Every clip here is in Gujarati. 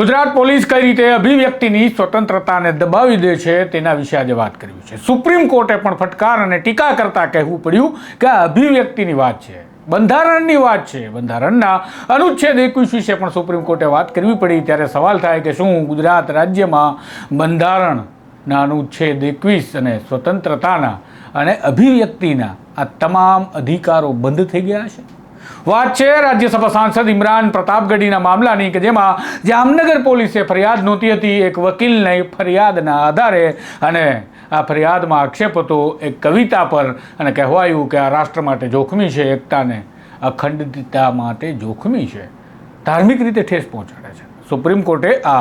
ગુજરાત પોલીસ કઈ રીતે અભિવ્યક્તિની સ્વતંત્રતાને દબાવી દે છે તેના વિશે આજે વાત કરવી છે. સુપ્રીમ કોર્ટે પણ ફટકાર અને ટીકા કરતા કહેવું પડ્યું કે આ અભિવ્યક્તિની વાત છે. બંધારણની વાત છે. બંધારણના અનુચ્છેદ એકવીસ વિશે પણ સુપ્રીમ કોર્ટે વાત કરવી પડી. ત્યારે સવાલ થાય કે શું ગુજરાત રાજ્યમાં બંધારણના અનુચ્છેદ એકવીસ અને સ્વતંત્રતાના અને અભિવ્યક્તિના આ તમામ અધિકારો બંધ થઈ ગયા છે? વાત છે રાજ્યસભા સાંસદ ઇમરાન પ્રતાપગઢીના મામલાની કે જેમાં જામનગર પોલીસે ફરિયાદ નોંધી હતી, એક વકીલને ફરિયાદના આધારે અને આ ફરિયાદમાં આક્ષેપ હતો એક કવિતા પર અને કહેવાયું કે આ રાષ્ટ્ર માટે જોખમી છે, એકતાને અખંડિતતા માટે જોખમી છે. ધાર્મિક રીતે ઠેસ પહોંચાડે છે. સુપ્રીમ કોર્ટે આ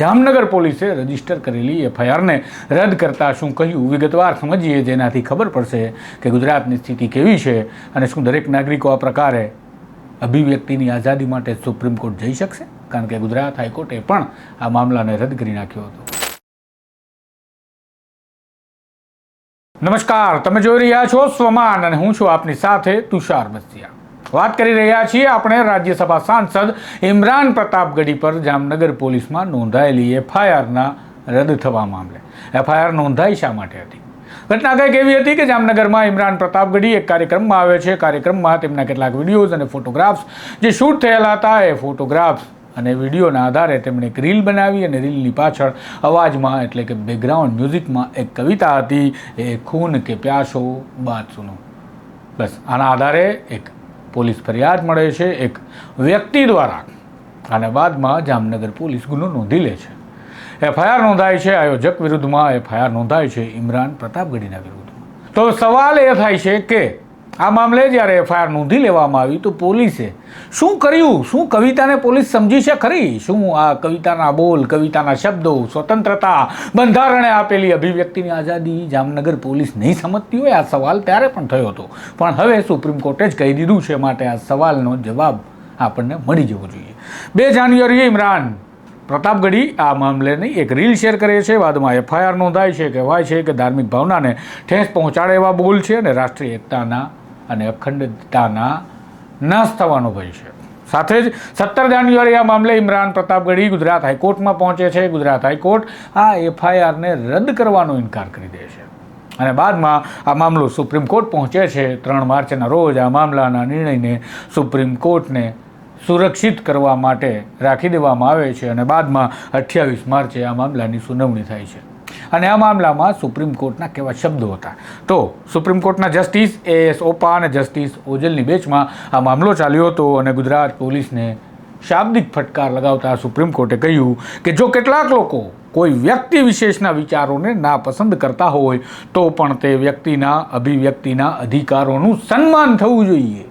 જામનગર પોલીસે રજિસ્ટર કરેલી એફઆઈઆરને રદ કરતા શું કહ્યું? વિગતવાર સમજીએ જેનાથી ખબર પડશે કે ગુજરાતની સ્થિતિ કેવી છે અને શું દરેક નાગરિકો આ પ્રકારે અભિવ્યક્તિની આઝાદી માટે સુપ્રીમ કોર્ટ જઈ શકશે? કારણ કે ગુજરાત હાઈકોર્ટે પણ આ મામલાને રદ કરી નાખ્યો હતો. નમસ્કાર, તમે જોઈ રહ્યા છો સ્વમાન અને હું છું આપની સાથે તુષાર બસિયા વાત કરી રહ્યા છીએ આપણે રાજ્યસભા સાંસદ ઇમરાન પ્રતાપગઢી પર. જામનગર પોલીસમાં નોંધાયેલી એફઆઈઆરના રદ થવા મામલે. એફઆઈઆર નોંધાઈ શા માટે હતી? ઘટના કંઈક એવી હતી કે જામનગરમાં ઇમરાન પ્રતાપગઢી એક કાર્યક્રમમાં આવે છે. કાર્યક્રમમાં તેમના કેટલાક વિડીયોઝ અને ફોટોગ્રાફ્સ જે શૂટ થયેલા હતા, એ ફોટોગ્રાફ્સ અને વિડીયોના આધારે તેમણે એક રીલ બનાવી અને રીલની પાછળ અવાજમાં એટલે કે બેકગ્રાઉન્ડ મ્યુઝિકમાં એક કવિતા હતી, એ ખૂન કે પ્યાસો બાદ સુનો. બસ, આના આધારે એક પોલીસ ફરિયાદ મળે છે. એક વ્યક્તિ દ્વારા અને બાદમાં જામનગર પોલીસ ગુનો નોંધી લે છે. એફઆઈઆર નોંધાય છે. આયોજક વિરુદ્ધમાં એફઆઈઆર નોંધાય છે. ઇમરાન પ્રતાપગઢીના વિરુદ્ધમાં. તો સવાલ એ થાય છે કે આ મામલે જ્યારે એફઆઈઆર નોંધી લેવામાં આવી તો પોલીસે શું કર્યું? શું કવિતાને પોલીસ સમજી છે ખરી? શું આ કવિતાના બોલ, કવિતાના શબ્દો, સ્વતંત્રતા, બંધારણે આપેલી અભિવ્યક્તિની આઝાદી જામનગર પોલીસ નહીં સમજતી હોય? આ સવાલ ત્યારે પણ થયો હતો. પણ હવે સુપ્રીમ કોર્ટે જ કહી દીધું છે માટે આ સવાલનો જવાબ આપણને મળી જવો જોઈએ. બે જાન્યુઆરીએ ઇમરાન પ્રતાપગઢી આ મામલેની એક રીલ શેર કરે છે. બાદમાં એફઆઈઆર નોંધાય છે, કહેવાય છે કે ધાર્મિક ભાવનાને ઠેસ પહોંચાડે એવા બોલ છે અને રાષ્ટ્રીય એકતાના અને અખંડતાના નાશ થવાનો ભય છે. સાથે જ સત્તર જાન્યુઆરી આ મામલે ઇમરાન પ્રતાપગઢી ગુજરાત હાઈકોર્ટમાં પહોંચે છે. ગુજરાત હાઈકોર્ટ આ એફઆઈઆરને રદ કરવાનો ઇનકાર કરી દે છે. અને બાદમાં આ મામલો સુપ્રીમ કોર્ટ પહોંચે છે. ત્રણ માર્ચના રોજ આ મામલાના નિર્ણયને સુપ્રીમ કોર્ટને સુરક્ષિત કરવા માટે રાખી દેવામાં આવે છે અને બાદમાં અઠ્યાવીસ માર્ચે આ મામલાની સુનાવણી થાય છે. અને આ મામલામાં સુપ્રીમ કોર્ટના કેવા શબ્દો હતા. તો સુપ્રીમ કોર્ટના જસ્ટિસ એ એસ ઓપા અને જસ્ટિસ ઓજલની બેચમાં આ મામલો ચાલ્યો હતો અને ગુજરાત પોલીસને શાબ્દિક ફટકાર લગાવતા સુપ્રીમ કોર્ટે કહ્યું કે જો કેટલાક લોકો કોઈ વ્યક્તિ વિશેષના વિચારોને નાપસંદ કરતા હોય, તો પણ તે વ્યક્તિના અભિવ્યક્તિના અધિકારોનું સન્માન થવું જોઈએ.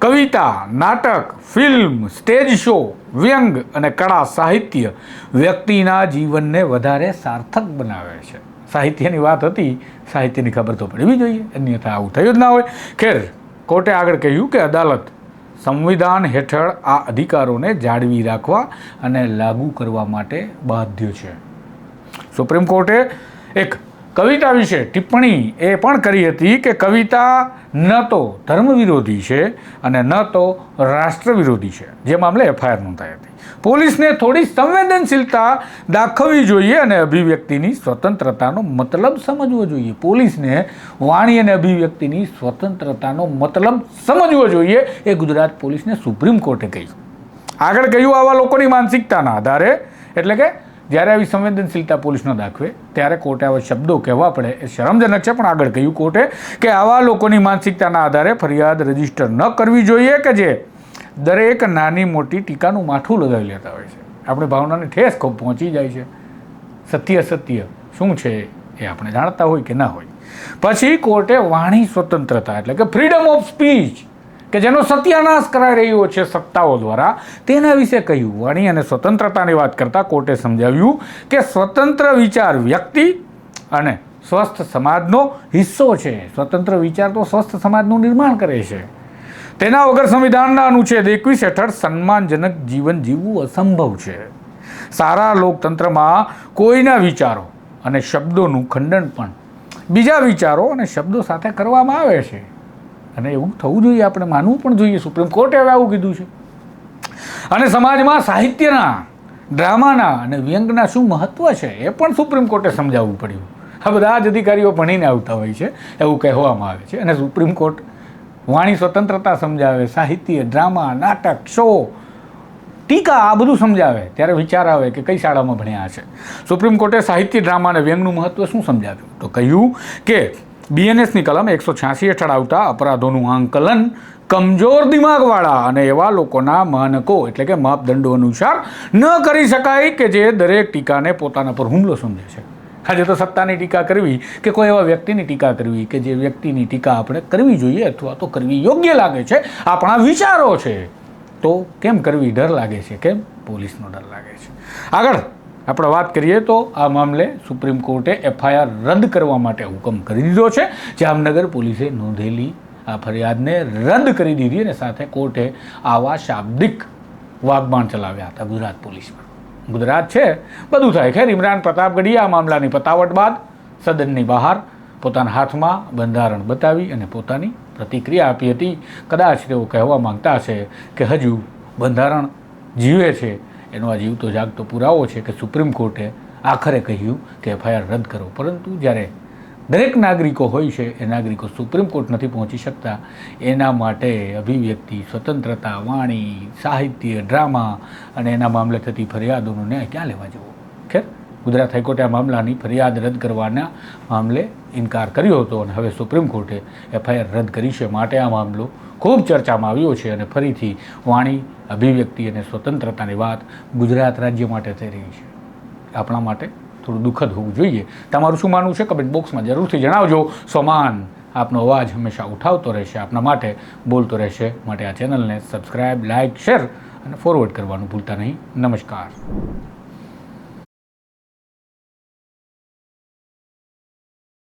કવિતા, નાટક, ફિલ્મ, સ્ટેજ શો, વ્યંગ અને કળા સાહિત્ય વ્યક્તિના જીવનને વધારે સાર્થક બનાવે છે. સાહિત્યની વાત હતી, સાહિત્યની ખબર તો પડવી જોઈએ, અન્યથા આવું થયું જ ના હોય. ખેર, કોર્ટે આગળ કહ્યું કે અદાલત સંવિધાન હેઠળ આ અધિકારોને જાળવી રાખવા અને લાગુ કરવા માટે બાધ્ય છે. સુપ્રીમ કોર્ટે એક કવિતા વિશે ટિપ્પણી એ પણ કરી હતી કે કવિતા ન તો ધર્મ વિરોધી છે અને ન તો રાષ્ટ્ર વિરોધી છે, જે મામલે એફઆઈઆર નોંધાઈ હતી. પોલીસને થોડી સંવેદનશીલતા દાખવવી જોઈએ અને અભિવ્યક્તિની સ્વતંત્રતાનો મતલબ સમજવો જોઈએ. પોલીસને વાણી અને અભિવ્યક્તિની સ્વતંત્રતાનો મતલબ સમજવો જોઈએ, એ ગુજરાત પોલીસને સુપ્રીમ કોર્ટે કહ્યું આગળ કહ્યું આવા લોકોની માનસિકતાના આધારે, એટલે કે જ્યારે આવી સંવેદનશીલતા પોલીસનો દાખવે, ત્યારે કોર્ટે આવા શબ્દો કહેવા પડે. એ શરમજનક છે, પણ આગળ કહ્યું કોર્ટે કે આવા લોકોની માનસિકતાના આધારે ફરિયાદ રજિસ્ટર ન કરવી જોઈએ કે જે દરેક નાની મોટી ટીકાનું માથું લગાવી લેતા હોય છે. આપણે ભાવનાને ઠેસ ખૂબ પહોંચી જાય છે. સત્ય સત્ય શું છે એ આપણે જાણતા હોય કે ના હોય. પછી કોર્ટે વાણી સ્વતંત્રતા, એટલે કે ફ્રીડમ ઓફ સ્પીચ કે જેનો સત્યાનાશ કરાઈ રહ્યો છે સત્તાઓ દ્વારા, તેના વિશે કહ્યું વાણી અને સ્વતંત્રતાની વાત કરતાં કોર્ટે સમજાવ્યું કે સ્વતંત્ર વિચાર વ્યક્તિ અને સ્વસ્થ સમાજનો હિસ્સો છે. સ્વતંત્ર વિચાર તો સ્વસ્થ સમાજનું નિર્માણ કરે છે. તેના વગર સંવિધાનના અનુચ્છેદ એકવીસ હેઠળ સન્માનજનક જીવન જીવવું અસંભવ છે. સારા લોકતંત્રમાં કોઈના વિચારો અને શબ્દોનું ખંડન પણ, બીજા વિચારો અને શબ્દો સાથે કરવામાં આવે છે. અને એવું થવું જોઈએ, આપણે માનવું પણ જોઈએ. સુપ્રીમ કોર્ટે હવે આવું કીધું છે. અને સમાજમાં સાહિત્યના, ડ્રામાના અને વ્યંગના શું મહત્ત્વ છે, એ પણ સુપ્રીમ કોર્ટે સમજાવવું પડ્યું. આ બધા જ અધિકારીઓ ભણીને આવતા હોય છે, એવું કહેવામાં આવે છે. અને સુપ્રીમ કોર્ટ વાણી સ્વતંત્રતા સમજાવે, સાહિત્ય, ડ્રામા, નાટક, શો, ટીકા, આ બધું સમજાવે. ત્યારે વિચાર આવે કે કઈ શાળામાં ભણ્યા છે. સુપ્રીમ કોર્ટે સાહિત્ય, ડ્રામા અને વ્યંગનું મહત્ત્વ શું સમજાવ્યું? તો કહ્યું કે બીએનએસની કલમ એકસો છ્યાસી હેઠળ અપરાધોનું આંકલન કમજોર દિમાગવાળા અને એવા લોકોના માનકો એટલે કે માપદંડો અનુસાર ન કરી શકાય કે જે દરેક ટીકાને પોતાના પર હુમલો સમજે છે. આજે તો સત્તાની ટીકા કરવી કે કોઈ એવા વ્યક્તિની ટીકા કરવી કે જે વ્યક્તિની ટીકા આપણે કરવી જોઈએ અથવા તો કરવી યોગ્ય લાગે છે, આપણા વિચારો છે. તો કેમ કરવી ડર લાગે છે? કેમ? પોલીસનો ડર લાગે છે. આગળ આપણે વાત કરીએ તો આ મામલે સુપ્રીમ કોર્ટે એફઆઈઆર રદ કરવા માટે હુકમ કરી દીધો છે. જામનગર પોલીસે નોંધેલી આ ફરિયાદને રદ કરી દીધી અને સાથે કોર્ટે આવા શાબ્દિક વાગબાણ ચલાવ્યા હતા ગુજરાત પોલીસ ગુજરાત છે, બધું થાય. ખેર, ઇમરાન પ્રતાપગઢીએ આ મામલાની પતાવટ બાદ સદનની બહાર પોતાના હાથમાં બંધારણ બતાવી અને પોતાની પ્રતિક્રિયા આપી હતી. કદાચ તેઓ કહેવા માંગતા છે કે હજુ બંધારણ જીવે છે. એનો આ જીવતો જાગતો પુરાવો છે કે સુપ્રીમ કોર્ટે આખરે કહ્યું કે એફઆઈઆર રદ કરો. પરંતુ જ્યારે દરેક નાગરિકો હોય છે, એ નાગરિકો સુપ્રીમ કોર્ટ નથી પહોંચી શકતા. એના માટે અભિવ્યક્તિ, સ્વતંત્રતા, વાણી, સાહિત્ય, ડ્રામા અને એના મામલે થતી ફરિયાદોનો ન્યાય ક્યાં લેવા જવો? ખેર, ગુજરાત હાઈકોર્ટે આ મામલાની ફરિયાદ રદ કરવાના મામલે ઇનકાર કર્યો હતો અને હવે સુપ્રીમ કોર્ટે એફઆઈઆર રદ કરી છે માટે આ મામલો ખૂબ ચર્ચામાં આવ્યો છે અને ફરીથી વાણી, અભિવ્યક્તિ અને સ્વતંત્રતાની વાત ગુજરાત રાજ્ય માટે થઈ રહી છે. આપણા માટે થોડું દુઃખદ હોવું જોઈએ. તમારું શું માનવું છે? કમેન્ટ બોક્સમાં જરૂરથી જણાવજો. સોમાન આપનો અવાજ હંમેશા ઉઠાવતો રહેશે, આપના માટે બોલતો રહેશે. માટે આ ચેનલને સબસ્ક્રાઈબ લાઇક શેર અને ફોરવર્ડ કરવાનું ભૂલતા નહીં. નમસ્કાર.